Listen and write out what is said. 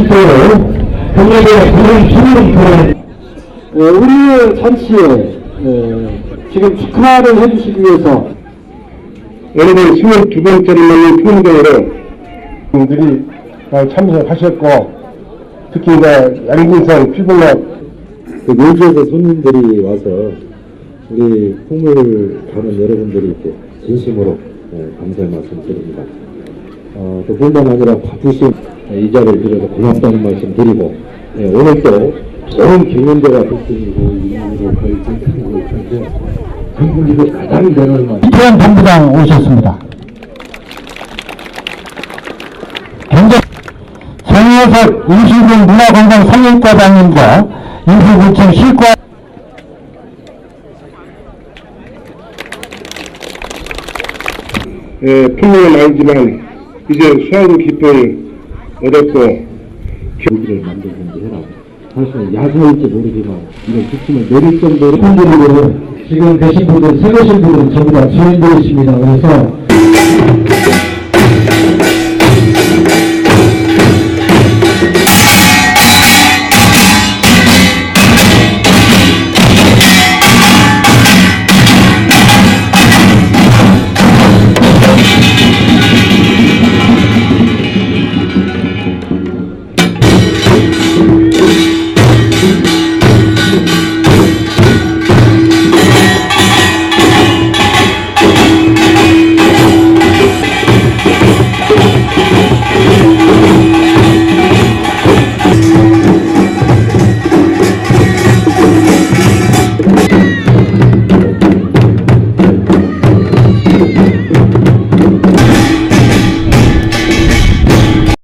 일대로 국민의 그런 힘을 어, 우리의 잔치에 어, 지금 축하를 해주시기 위해서 오늘은 22번째를 맞는 총회로 분들이 어, 참석하셨고 특히 이제 양진성 피부과 그 묘지에서 손님들이 와서 우리 풍물 가는 여러분들이 이렇게 진심으로 예, 감사의 말씀 드립니다. 어, 또 뿐만 아니라 바쁘신 이 자리를 빌어서 고맙다는 말씀 드리고 예, 오늘 또 좋은 경연대가 됐으니고 이후로 거의 전국으로 현재 전국에서 가장 대단한 말 이태원 본부장 오셨습니다. 현재 정혜석 임시군 문화관광 상인과장님과 인수구청 실과 예, 풍요는 알지만 이제 수하고 기쁨을 어렵고 교육을 만들든지 해라. 사실 야사일지 모르지만 이런 수치을 내릴 정도로 분들이 지금 계신 분들, 세계신 분들 전부 다 주인들이십니다. 그래서